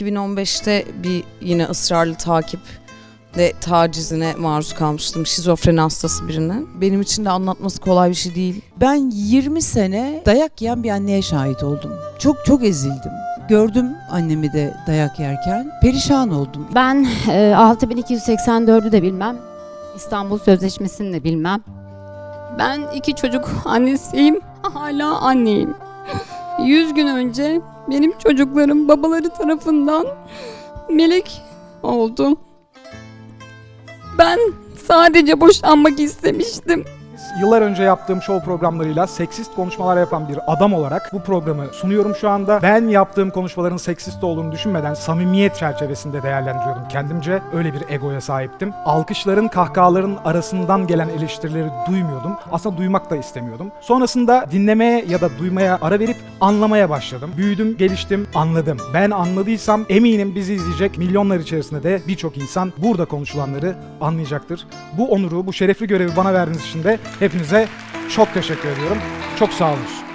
2015'te bir yine ısrarlı takip ve tacizine maruz kalmıştım. Şizofreni hastası birinin. Benim için de anlatması kolay bir şey değil. Ben 20 sene dayak yiyen bir anneye şahit oldum. Çok çok ezildim. Gördüm annemi de dayak yerken. Perişan oldum. Ben e, 6284'ü de bilmem. İstanbul Sözleşmesi'ni de bilmem. Ben iki çocuk annesiyim. Hala anneyim. 100 gün önce benim çocuklarım babaları tarafından melek oldu. Ben sadece boşanmak istemiştim. Yıllar önce yaptığım show programlarıyla seksist konuşmalar yapan bir adam olarak bu programı sunuyorum şu anda. Ben yaptığım konuşmaların seksist olduğunu düşünmeden samimiyet çerçevesinde değerlendiriyordum kendimce. Öyle bir egoya sahiptim. Alkışların, kahkahaların arasından gelen eleştirileri duymuyordum. Aslında duymak da istemiyordum. Sonrasında dinlemeye ya da duymaya ara verip anlamaya başladım. Büyüdüm, geliştim, anladım. Ben anladıysam eminim bizi izleyecek milyonlar içerisinde de birçok insan burada konuşulanları anlayacaktır. Bu onuru, bu şerefli görevi bana verdiğiniz için de hepinize çok teşekkür ediyorum. Çok sağ olun.